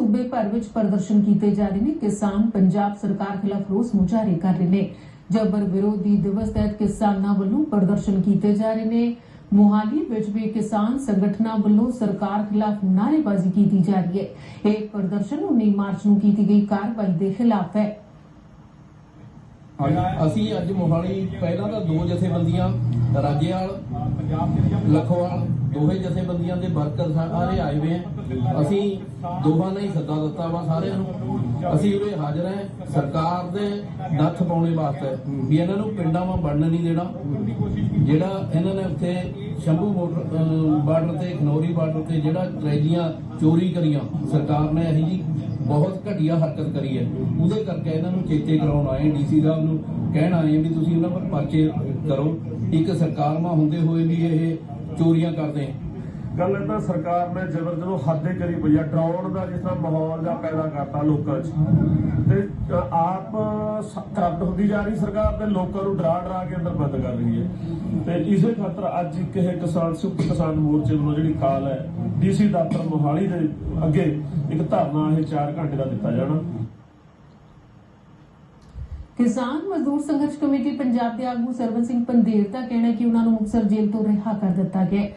ਸੂਬੇ ਭਰ ਵਿੱਚ ਪ੍ਰਦਰਸ਼ਨ ਕੀਤੇ ਜਾ ਰਹੇ ਨੇ। ਕਿਸਾਨ ਪੰਜਾਬ ਸਰਕਾਰ ਖਿਲਾਫ ਰੋਸ ਮੁਜ਼ਾਹਰੇ ਕਰ ਰਹੇ ਨੇ। ਜਬਰ ਵਿਰੋਧੀ ਦਿਵਸ ਤਹਿਤ ਕਿਸਾਨਾਂ ਵੱਲੋਂ ਪ੍ਰਦਰਸ਼ਨ ਕੀਤੇ ਜਾ ਰਹੇ ਨੇ। ਮੋਹਾਲੀ ਵਿੱਚ ਵੀ ਕਿਸਾਨ ਸੰਗਠਨਾਂ ਵੱਲੋਂ ਸਰਕਾਰ ਖਿਲਾਫ ਨਾਅਰੇਬਾਜ਼ੀ ਕੀਤੀ ਜਾ ਰਹੀ ਹੈ। ਇਹ ਪ੍ਰਦਰਸ਼ਨ 19 ਮਾਰਚ ਨੂੰ ਕੀਤੀ ਗਈ ਕਾਰਵਾਈ ਦੇ ਖਿਲਾਫ ਹੈ। ਅਸੀਂ ਅੱਜ ਮੋਹਾਲੀ ਪਹਿਲਾਂ ਤਾਂ ਦੋ ਜਥੇਬੰਦੀਆਂ ਰਾਜੇਵਾਲ, ਲਖਵਾਲ, ਦੋਹੇ ਜਥੇਬੰਦੀਆਂ ਦੇ ਵਰਕਰ ਸਾਰੇ ਆਏ ਹੋਏ ਆ। ਅਸੀਂ ਦੋਹਾਂ ਨੇ ਹੀ ਸੱਦਾ ਦਿੱਤਾ ਵਾ ਸਾਰਿਆਂ ਨੂੰ। ਅਸੀਂ ਉਰੇ ਹਾਜ਼ਰ ਹਾਂ ਸਰਕਾਰ ਦੇ ਨੱਥ ਪਾਉਣੇ ਵਾਸਤੇ ਵੀ ਇਹਨਾਂ ਨੂੰ ਪਿੰਡਾਂ 'ਵਾਂ ਵੜਨ ਨਹੀਂ ਦੇਣਾ। ਜਿਹੜਾ ਇਹਨਾਂ ਨੇ ਉੱਥੇ ਸ਼ੰਭੂ ਬਾਰਡਰ ਤੇ, ਖਨੌਰੀ ਬਾਰਡਰ ਤੇ ਜਿਹੜਾ ਟਰੈਲੀਆਂ ਚੋਰੀ ਕਰੀਆਂ, ਸਰਕਾਰ ਨੇ ਇਹੀ ਜੀ ਬਹੁਤ ਘਟੀਆ ਹਰਕਤ ਕਰੀ ਹੈ। ਉਹਦੇ ਕਰਕੇ ਇਹਨਾਂ ਨੂੰ ਚੇਤੇ ਕਰਾਉਣ ਆਏ ਡੀਸੀ ਸਾਹਿਬ ਨੂੰ। ਕਹਿਣ ਆਏ ਵੀ ਤੁਸੀਂ ਉਹਨਾਂ ਪਰ ਪਰਚੇ ਕਰੋ। ਇੱਕ ਸਰਕਾਰ ਮਾ ਹੁੰਦੇ ਹੋਏ ਵੀ ਇਹ ਚੋਰੀਆਂ ਕਰਦੇ ਗੱਲ ਇਹ ਤਾਂ ਸਰਕਾਰ ਨੇ ਜ਼ਬਰ ਜਦੋਂ ਹੱਦੇ ਕਰੀ ਪਈ ਆ, ਡਰਾਉਣ ਦਾ ਜਿਸ ਤਰ੍ਹਾਂ ਮਾਹੌਲ ਦਾ ਪੈਦਾ ਕਰਤਾ ਲੋਕਾਂ 'ਚ। ਤੇ ਆਪ ਕਰਪਟ ਹੁੰਦੀ ਜਾ ਰਹੀ ਸਰਕਾਰ ਤੇ ਲੋਕਾਂ ਨੂੰ ਡਰਾ ਡਰਾ ਕੇ ਅੰਦਰ ਬੰਦ ਕਰ ਰਹੀ ਹੈ। ਤੇ ਇਸੇ ਖਾਤਰ ਅੱਜ ਇੱਕ ਇਹ ਕਿਸਾਨ ਸੰਯੁਕਤ ਕਿਸਾਨ ਮੋਰਚੇ ਵੱਲੋਂ ਜਿਹੜੀ ਕਾਲ ਹੈ, ਡੀਸੀ ਦਫ਼ਤਰ ਮੋਹਾਲੀ ਦੇ ਅੱਗੇ ਇੱਕ ਧਰਨਾ ਇਹ 4 ਘੰਟੇ ਦਾ ਦਿੱਤਾ ਜਾਣਾ। ਕਿਸਾਨ ਮਜ਼ਦੂਰ ਸੰਘਰਸ਼ ਕਮੇਟੀ ਪੰਜਾਬ ਦੇ ਆਗੂ ਸਰਵਨ ਸਿੰਘ ਪੰਦੇਰ ਦਾ ਕਹਿਣਾ ਕਿ ਉਹਨਾਂ ਨੂੰ ਮੁਕਤਸਰ ਜੇਲ੍ਹ ਤੋਂ ਰਿਹਾ ਕਰ ਦਿੱਤਾ ਗਿਆ